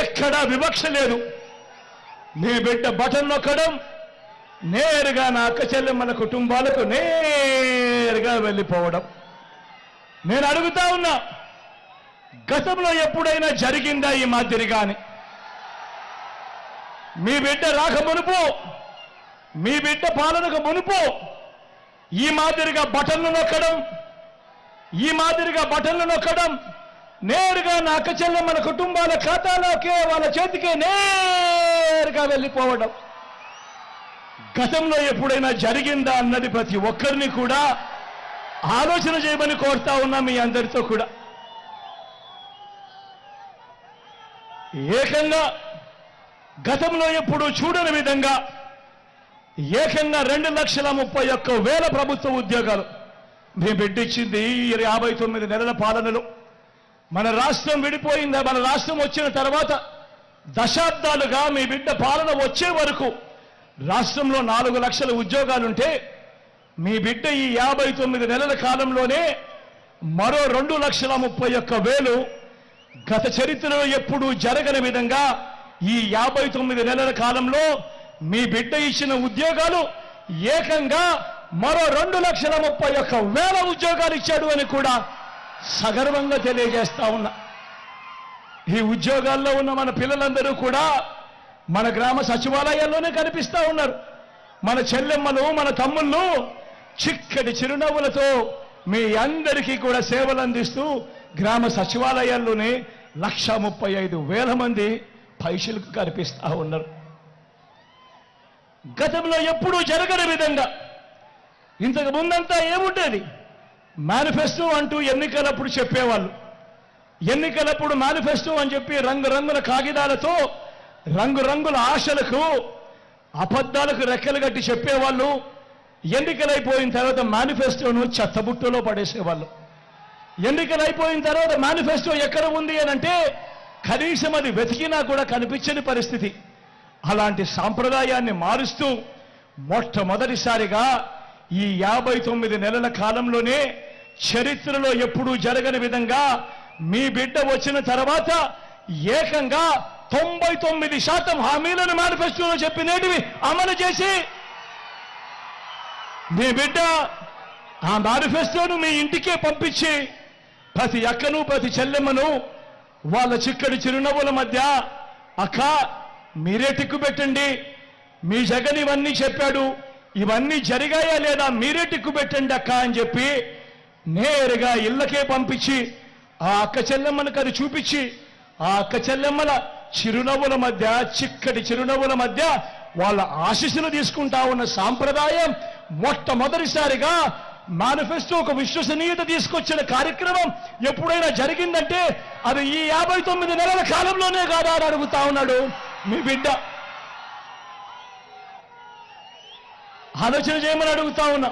ఎక్కడా వివక్ష లేదు. మీ బిడ్డ బటన్ నొక్కడం నేరుగా నా అక్క చెల్లెమ్మల కుటుంబాలకు నేరుగా వెళ్ళిపోవడం. నేను అడుగుతా ఉన్నా గతంలో ఎప్పుడైనా జరిగిందా ఈ మాదిరిగాని మీ బిడ్డ రాక మునుపు మీ బిడ్డ పాలనకు మునుపు ఈ మాదిరిగా బటన్లు నొక్కడం ఈ మాదిరిగా బటన్లు నొక్కడం నేరుగా నా అక్క మన కుటుంబాల ఖాతాలోకే వాళ్ళ చేతికే నేరుగా వెళ్ళిపోవడం. గతంలో ఎప్పుడైనా జరిగిందా అన్నది ప్రతి ఒక్కరిని కూడా ఆలోచన చేయమని కోరుతా ఉన్నా మీ అందరితో కూడా. ఏకంగా గతంలో ఎప్పుడు చూడని విధంగా ఏకంగా రెండు లక్షల ముప్పై ఒక్క వేల ప్రభుత్వ ఉద్యోగాలు. మీ బిడ్డిచ్చింది యాభై తొమ్మిది నెలల పాలనలో. మన రాష్ట్రం విడిపోయిందా? మన రాష్ట్రం వచ్చిన తర్వాత దశాబ్దాలుగా మీ బిడ్డ పాలన వచ్చే వరకు రాష్ట్రంలో నాలుగు లక్షల ఉద్యోగాలుంటే మీ బిడ్డ ఈ యాభై తొమ్మిది నెలల కాలంలోనే మరో రెండు లక్షల ముప్పై ఒక్క వేలు గత చరిత్రలో ఎప్పుడూ జరగని విధంగా ఈ యాభై తొమ్మిది నెలల కాలంలో మీ బిడ్డ ఇచ్చిన ఉద్యోగాలు ఏకంగా మరో రెండు లక్షల ముప్పై ఒక్క వేల ఉద్యోగాలు ఇచ్చాడు అని కూడా సగర్వంగా తెలియజేస్తా ఉన్నా. ఈ ఉద్యోగాల్లో ఉన్న మన పిల్లలందరూ కూడా మన గ్రామ సచివాలయాల్లోనే కనిపిస్తూ ఉన్నారు. మన చెల్లెమ్మలు మన తమ్ముళ్ళు చిక్కటి చిరునవ్వులతో మీ అందరికీ కూడా సేవలు అందిస్తూ గ్రామ సచివాలయాల్లోనే లక్ష ముప్పై ఐదు వేల మంది పైసలకు కనిపిస్తూ ఉన్నారు. గతంలో ఎప్పుడూ జరగని విధంగా ఇంతకు ముందంతా ఏముండేది? మేనిఫెస్టో అంటూ ఎన్నికలప్పుడు చెప్పేవాళ్ళు. ఎన్నికలప్పుడు మేనిఫెస్టో అని చెప్పి రంగురంగుల కాగితాలతో రంగురంగుల ఆశలకు అబద్ధాలకు రెక్కలు కట్టి చెప్పేవాళ్ళు. ఎన్నికలైపోయిన తర్వాత మేనిఫెస్టోను చెత్తబుట్టలో పడేసేవాళ్ళు. ఎన్నికలైపోయిన తర్వాత మేనిఫెస్టో ఎక్కడ ఉంది అని అంటే కనీసం అది వెతికినా కూడా కనిపించని పరిస్థితి. అలాంటి సాంప్రదాయాన్ని మారుస్తూ మొట్టమొదటిసారిగా ఈ యాభై తొమ్మిది నెలల కాలంలోనే చరిత్రలో ఎప్పుడూ జరగని విధంగా మీ బిడ్డ వచ్చిన తర్వాత ఏకంగా తొంభై తొమ్మిది శాతం హామీలను మేనిఫెస్టోలో చెప్పినేటివి అమలు చేసి మీ బిడ్డ ఆ మేనిఫెస్టోను మీ ఇంటికే పంపించి ప్రతి అక్కను ప్రతి చెల్లెమ్మను వాళ్ళ చిక్కడి చిరునవ్వుల మధ్య అక్క మీరే టిక్కు పెట్టండి. మీ జగన్ ఇవన్నీ చెప్పాడు. ఇవన్నీ జరిగాయా లేదా మీరే టిక్కు పెట్టండి అక్క అని చెప్పి నేరుగా ఇళ్ళకే పంపించి ఆ అక్క చెల్లెమ్మలకు అది చూపించి ఆ అక్క చెల్లెమ్మల చిరునవ్వుల మధ్య చిక్కటి చిరునవ్వుల మధ్య వాళ్ళ ఆశీస్సులు తీసుకుంటా ఉన్న సాంప్రదాయం మొట్టమొదటిసారిగా మేనిఫెస్టో ఒక విశ్వసనీయత తీసుకొచ్చిన కార్యక్రమం ఎప్పుడైనా జరిగిందంటే అది ఈ యాభై తొమ్మిది నెలల కాలంలోనే కాదా అని అడుగుతా ఉన్నాడు మీ బిడ్డ. ఆలోచన చేయమని అడుగుతా ఉన్నా.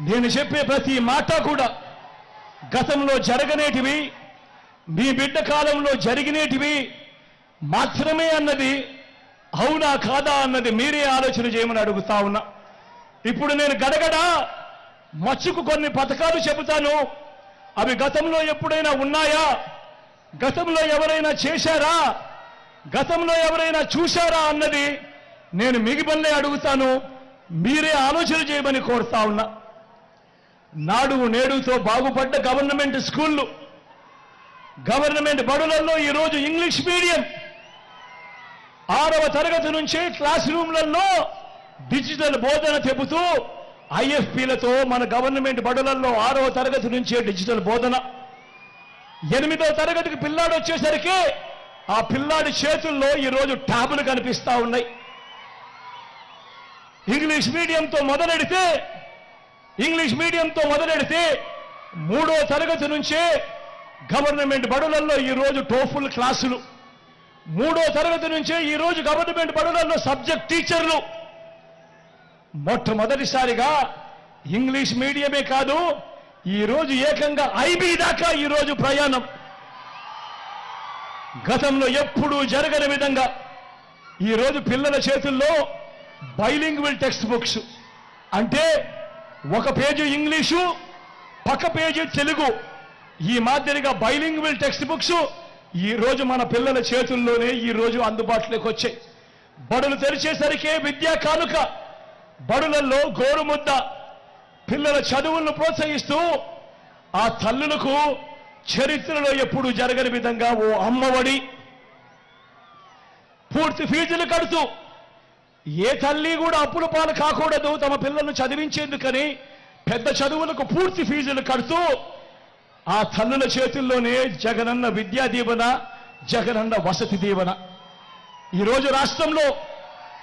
నేను చెప్పే ప్రతి మాట కూడా గతంలో జరగనేటివి మీ బిడ్డ కాలంలో జరిగినేటివి మాత్రమే అన్నది అవునా కాదా అన్నది మీరే ఆలోచన చేయమని అడుగుతా ఉన్నా. ఇప్పుడు నేను గడగడ మచ్చుకు కొన్ని పథకాలు చెబుతాను. అవి గతంలో ఎప్పుడైనా ఉన్నాయా? గతంలో ఎవరైనా చేశారా? గతంలో ఎవరైనా చూశారా అన్నది నేను మిగిపల్లే అడుగుతాను. మీరే ఆలోచన చేయమని కోరుతా ఉన్నా. నాడు నేడుతో బాగుపడ్డ గవర్నమెంట్ స్కూళ్ళు గవర్నమెంట్ బడులలో ఈరోజు ఇంగ్లీష్ మీడియం ఆరవ తరగతి నుంచే క్లాస్ రూమ్లలో డిజిటల్ బోధన చెబుతూ ఐఎఫ్పీలతో మన గవర్నమెంట్ బడులలో ఆరవ తరగతి నుంచే డిజిటల్ బోధన. ఎనిమిదవ తరగతికి పిల్లాడు వచ్చేసరికి ఆ పిల్లాడి చేతుల్లో ఈరోజు ట్యాబులు కనిపిస్తా ఉన్నాయి. ఇంగ్లీష్ మీడియంతో మొదలెడితే ఇంగ్లీష్ మీడియంతో మొదలెడితే మూడో తరగతి నుంచే గవర్నమెంట్ బడులలో ఈరోజు టోఫుల్ క్లాసులు. మూడో తరగతి నుంచే ఈరోజు గవర్నమెంట్ బడులలో సబ్జెక్ట్ టీచర్లు. మొట్టమొదటిసారిగా ఇంగ్లీష్ మీడియమే కాదు ఈరోజు ఏకంగా ఐబీ దాకా ఈరోజు ప్రయాణం. గతంలో ఎప్పుడూ జరగని విధంగా ఈరోజు పిల్లల చేతుల్లో బైలింగ్వల్ టెక్స్ట్ బుక్స్ అంటే ఒక పేజీ ఇంగ్లీషు పక్క పేజీ తెలుగు. ఈ మాదిరిగా బైలింగ్వల్ టెక్స్ట్ బుక్స్ ఈ రోజు మన పిల్లల చేతుల్లోనే ఈ రోజు అందుబాటులోకి వచ్చాయి. బడులు తెరిచేసరికే విద్యా కానుక బడులలో గోరుముద్ద పిల్లల చదువులను ప్రోత్సహిస్తూ ఆ తల్లులకు చరిత్రలో ఎప్పుడు జరగని విధంగా ఓ అమ్మఒడి పూర్తి ఫీజులు కడుతూ ఏ తల్లి కూడా అప్పుల పాలు కాకూడదు తమ పిల్లలను చదివించేందుకని పెద్ద చదువులకు పూర్తి ఫీజులు కడుతూ ఆ తల్లుల చేతుల్లోనే జగనన్న విద్యా దీవెన జగనన్న వసతి దీవెన. ఈరోజు రాష్ట్రంలో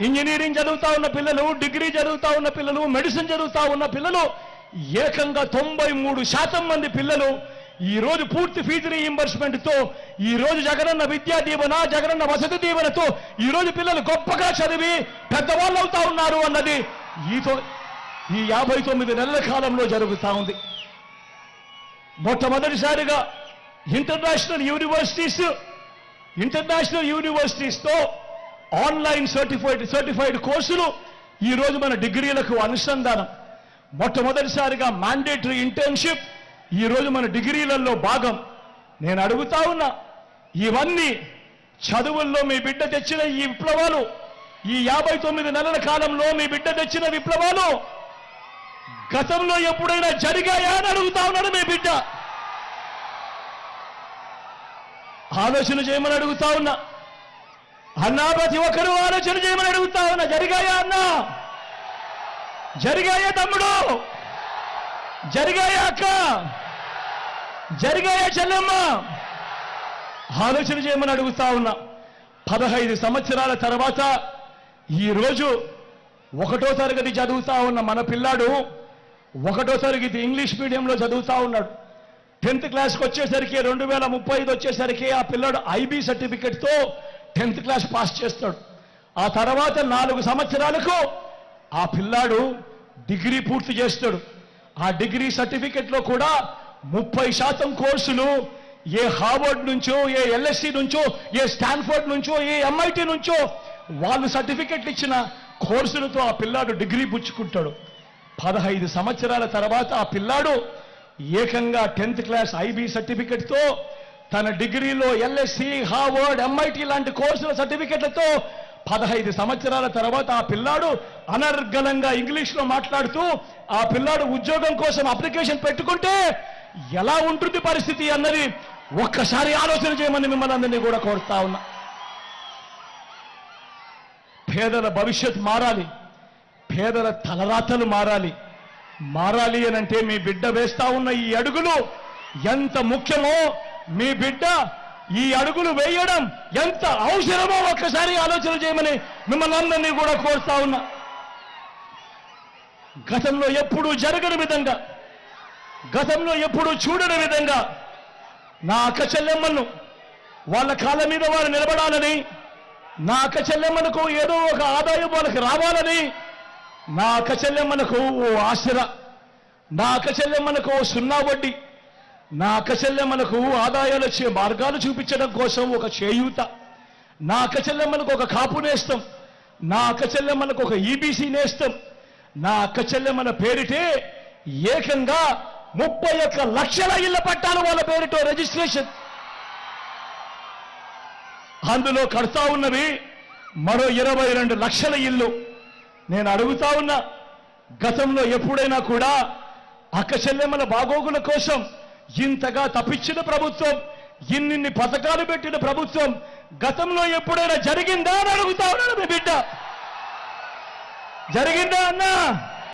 ఇంజనీరింగ్ చదువుతా ఉన్న పిల్లలు డిగ్రీ చదువుతా ఉన్న పిల్లలు మెడిసిన్ చదువుతా ఉన్న పిల్లలు ఏకంగా తొంభై మూడు శాతం మంది పిల్లలు ఈ రోజు పూర్తి ఫీజు రీఇంబర్స్మెంట్తో ఈ రోజు జగనన్న విద్యా దీవెన జగనన్న వసతి దీవెనతో ఈ రోజు పిల్లలు గొప్పగా చదివి పెద్దవాళ్ళు అవుతా ఉన్నారు అన్నది ఈతో ఈ యాభై తొమ్మిది నెలల కాలంలో జరుగుతా ఉంది. మొట్టమొదటిసారిగా ఇంటర్నేషనల్ యూనివర్సిటీస్ ఇంటర్నేషనల్ యూనివర్సిటీస్తో ఆన్లైన్ సర్టిఫైడ్ సర్టిఫైడ్ కోర్సులు ఈ రోజు మన డిగ్రీలకు అనుసంధానం. మొట్టమొదటిసారిగా మ్యాండేటరీ ఇంటర్న్షిప్ ఈ రోజు మన డిగ్రీలలో భాగం. నేను అడుగుతా ఉన్నా ఇవన్నీ చదువుల్లో మీ బిడ్డ తెచ్చిన ఈ విప్లవాలు ఈ యాభై తొమ్మిది నెలల కాలంలో మీ బిడ్డ తెచ్చిన విప్లవాలు గతంలో ఎప్పుడైనా జరిగాయా అని అడుగుతా ఉన్నాడు మీ బిడ్డ. ఆలోచన చేయమని అడుగుతా ఉన్నా. అన్నా ప్రతి ఒక్కరూ ఆలోచన చేయమని అడుగుతా ఉన్నా. జరిగాయా అన్నా? జరిగాయా తమ్ముడు? జరిగాయా అక్క? జరిగాయా చెల్లెమ్మ. ఆలోచన చేయమని అడుగుతా ఉన్నా. పదహైదు సంవత్సరాల తర్వాత ఈ రోజు ఒకటో తరగతి చదువుతా ఉన్న మన పిల్లాడు ఒకటో తరగతి ఇంగ్లీష్ మీడియంలో చదువుతా ఉన్నాడు. టెన్త్ క్లాస్కి వచ్చేసరికి రెండు వేల ముప్పై ఐదు వచ్చేసరికి ఆ పిల్లాడు ఐబీ సర్టిఫికెట్తో టెన్త్ క్లాస్ పాస్ చేస్తాడు. ఆ తర్వాత నాలుగు సంవత్సరాలకు ఆ పిల్లాడు డిగ్రీ పూర్తి చేస్తాడు. ఆ డిగ్రీ సర్టిఫికెట్లో కూడా ముప్పై శాతం కోర్సులు ఏ హార్వర్డ్ నుంచో ఏ ఎల్ఎస్సి నుంచో ఏ స్టాన్ఫోర్డ్ నుంచో ఏ ఎంఐటి నుంచో వాళ్ళు సర్టిఫికెట్లు ఇచ్చిన కోర్సులతో ఆ పిల్లాడు డిగ్రీ పుచ్చుకుంటాడు. పదహైదు సంవత్సరాల తర్వాత ఆ పిల్లాడు ఏకంగా టెన్త్ క్లాస్ ఐబీ సర్టిఫికెట్తో తన డిగ్రీలో ఎల్ఎస్సి హార్వర్డ్ ఎంఐటి లాంటి కోర్సుల సర్టిఫికెట్లతో పదహైదు సంవత్సరాల తర్వాత ఆ పిల్లాడు అనర్గళంగా ఇంగ్లీష్లో మాట్లాడుతూ ఆ పిల్లాడు ఉద్యోగం కోసం అప్లికేషన్ పెట్టుకుంటే ఎలా ఉంటుంది పరిస్థితి అన్నది ఒక్కసారి ఆలోచన చేయమని మిమ్మల్ని అందరినీ కూడా కోరుతా ఉన్నా. పేదల భవిష్యత్ మారాలి. పేదల తలరాతలు మారాలి. మారాలి అని అంటే మీ బిడ్డ వేస్తా ఉన్న ఈ అడుగులు ఎంత ముఖ్యమో మీ బిడ్డ ఈ అడుగులు వేయడం ఎంత అవసరమో ఒక్కసారి ఆలోచన చేయమని మిమ్మల్ని అందరినీ కూడా కోరుతా ఉన్నా. గతంలో ఎప్పుడూ జరగని విధంగా గతంలో ఎప్పుడూ చూడని విధంగా నా అక్క చెల్లెమ్మలను వాళ్ళ కాళ్ళ మీద వారు నిలబడాలని నా అక్క చెల్లెమ్మలకు ఏదో ఒక ఆదాయం వాళ్ళకి రావాలని నా అక్క చెల్లెమ్మలకు ఓ ఆశ్ర నా అక్క చెల్లెమ్మలకు ఓ సున్నా వడ్డీ నా అక్క చెల్లెమ్మలకు ఆదాయాలు వచ్చే మార్గాలు చూపించడం కోసం ఒక చేయూత నా అక్క చెల్లెమ్మలకు ఒక కాపు నేస్తం నా అక్క చెల్లెమ్మలకు ఒక ఈబీసీ నేస్తం నా అక్క చెల్లెమ్మల పేరిటే ఏకంగా ముప్పై ఒక్క లక్షల ఇళ్ళ పట్టాలు వాళ్ళ పేరుతో రిజిస్ట్రేషన్ అందులో కడతా ఉన్నవి మరో ఇరవై రెండు లక్షల ఇల్లు. నేను అడుగుతా ఉన్నా గతంలో ఎప్పుడైనా కూడా అక్క చెల్లెమ్మల బాగోగుల కోసం ఇంతగా తప్పించిన ప్రభుత్వం ఇన్నిన్ని పథకాలు పెట్టిన ప్రభుత్వం గతంలో ఎప్పుడైనా జరిగిందా అని అడుగుతా ఉన్నాడు మీ బిడ్డ. జరిగిందా అన్నా?